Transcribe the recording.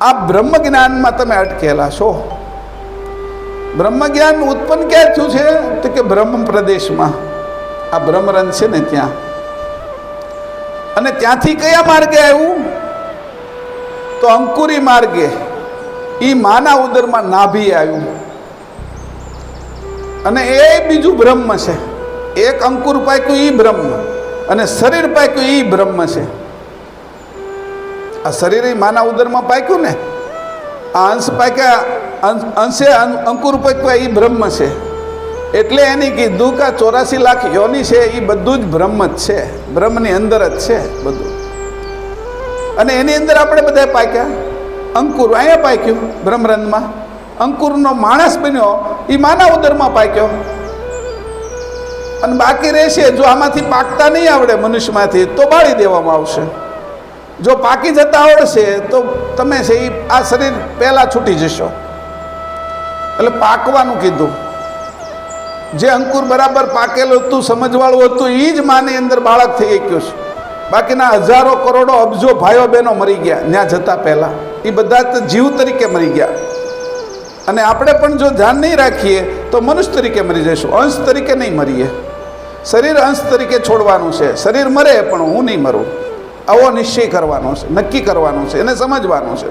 આ બ્રહ્મ જ્ઞાનમાં તમે અટકેલા છો બ્રહ્મ જ્ઞાન ઉત્પન્ન ક્યાં થયું છે? તો કે બ્રહ્મ પ્રદેશમાં. આ બ્રહ્મરંધ છે ને ત્યાં. અને ત્યાંથી કયા માર્ગે આવ્યું? તો અંકુરી માર્ગે. એ માના ઉદરમાં નાભી આવ્યું. અને એ બીજું બ્રહ્મ છે. એક અંકુર પાક્યું એ બ્રહ્મ. અને શરીર પાક્યું એ બ્રહ્મ છે. આ શરીર માના ઉદરમાં પાક્યું ને, આ અંશ પાક્યા, અંશે અંકુર પાક્યા એ બ્રહ્મ છે. એટલે એની કીધું કે ચોરાસી લાખ યોની છે, એ બધું જ બ્રહ્મ જ છે. બ્રહ્મની અંદર જ છે બધું. અને એની અંદર આપણે બધા પાક્યા. અંકુર અહીંયા પાક્યું બ્રહ્મરંધમાં. અંકુરનો માણસ બન્યો, એ માના ઉદરમાં પાક્યો. અને બાકી રહેશે, જો આમાંથી પાકતા નહીં આવડે મનુષ્યમાંથી, તો બાળી દેવામાં આવશે. જો પાકી જતા આવડશે, તો તમે છે એ આ શરીર પહેલાં છૂટી જશો. એટલે પાકવાનું કીધું. જે અંકુર બરાબર પાકેલું હતું, સમજવાળું હતું એ જ માની અંદર બાળક થઈ ગયું છે. બાકીના હજારો કરોડો અબજો ભાઈઓ બહેનો મરી ગયા ત્યાં જતા પહેલાં. એ બધા જીવ તરીકે મરી ગયા. અને આપણે પણ જો ધ્યાન નહીં રાખીએ, તો મનુષ્ય તરીકે મરી જઈશું. અંશ તરીકે નહીં મરીએ. શરીર અંશ તરીકે છોડવાનું છે. શરીર મરે, પણ હું નહીં મરું. આવો નિશ્ચય કરવાનો છે નક્કી કરવાનો છે એને સમજવાનું છે.